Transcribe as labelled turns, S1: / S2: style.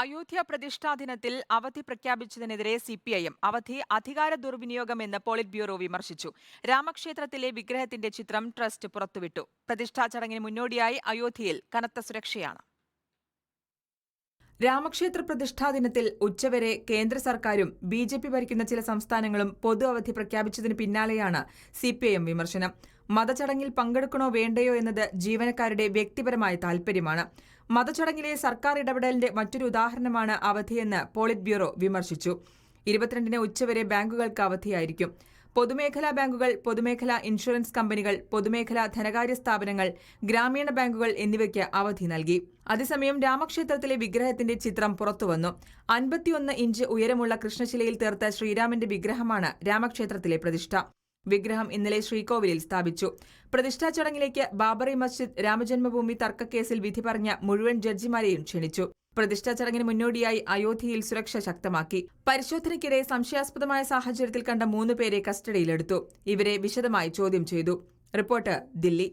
S1: അയോധ്യ പ്രതിഷ്ഠാ ദിനത്തിൽ അവധി പ്രഖ്യാപിച്ചതിനെതിരെ സിപിഐഎം അവധി അധികാര ദുർവിനിയോഗം എന്ന് പോളിറ്റ് ബ്യൂറോ വിമർശിച്ചു. രാമക്ഷേത്രത്തിലെ വിഗ്രഹത്തിന്റെ ചിത്രം ട്രസ്റ്റ് പുറത്തുവിട്ടു. പ്രതിഷ്ഠാ ചടങ്ങിന് മുന്നോടിയായി അയോധ്യയിൽ കനത്ത സുരക്ഷയാണ്. രാമക്ഷേത്ര പ്രതിഷ്ഠാ ദിനത്തിൽ ഉച്ചവരെ കേന്ദ്ര സർക്കാരും ബി ജെ പി ഭരിക്കുന്ന ചില സംസ്ഥാനങ്ങളും പൊതു അവധി പ്രഖ്യാപിച്ചതിന് പിന്നാലെയാണ് സി പി ഐ എം വിമർശനം. മതചടങ്ങിൽ പങ്കെടുക്കണോ വേണ്ടയോ എന്നത് ജീവനക്കാരുടെ വ്യക്തിപരമായ താൽപര്യമാണ്. മതചടങ്ങിലെ സർക്കാർ ഇടപെടലിന്റെ മറ്റൊരു ഉദാഹരണമാണ് അവധിയെന്ന് പോളിറ്റ് ബ്യൂറോ വിമർശിച്ചു. ഇരുപത്തിരണ്ടിന് ഉച്ചവരെ ബാങ്കുകൾക്ക് അവധിയായിരിക്കും. പൊതുമേഖലാ ബാങ്കുകൾ പൊതുമേഖലാ ഇൻഷുറൻസ് കമ്പനികൾ പൊതുമേഖലാ ധനകാര്യ സ്ഥാപനങ്ങൾ ഗ്രാമീണ ബാങ്കുകൾ എന്നിവയ്ക്ക് അവധി നൽകി. അതേസമയം രാമക്ഷേത്രത്തിലെ വിഗ്രഹത്തിന്റെ ചിത്രം പുറത്തുവന്നു. അൻപത്തിയൊന്ന് ഇഞ്ച് ഉയരമുള്ള കൃഷ്ണശിലയിൽ തീർത്ത ശ്രീരാമന്റെ വിഗ്രഹമാണ് രാമക്ഷേത്രത്തിലെ പ്രതിഷ്ഠ. വിഗ്രഹം ഇന്നലെ ശ്രീകോവിലിൽ സ്ഥാപിച്ചു. പ്രതിഷ്ഠാ ചടങ്ങിലേക്ക് ബാബറി മസ്ജിദ് രാമജന്മഭൂമി തർക്കക്കേസിൽ വിധി പറഞ്ഞ മുഴുവൻ ജഡ്ജിമാരെയും ക്ഷണിച്ചു. പ്രതിഷ്ഠാ ചടങ്ങിന് മുന്നോടിയായി അയോധ്യയിൽ സുരക്ഷ ശക്തമാക്കി. പരിശോധനയ്ക്കിടെ സംശയാസ്പദമായ സാഹചര്യത്തിൽ കണ്ട മൂന്ന് പേരെ കസ്റ്റഡിയിലെടുത്തു. ഇവരെ വിശദമായി ചോദ്യം ചെയ്തു. റിപ്പോർട്ട് ദില്ലി.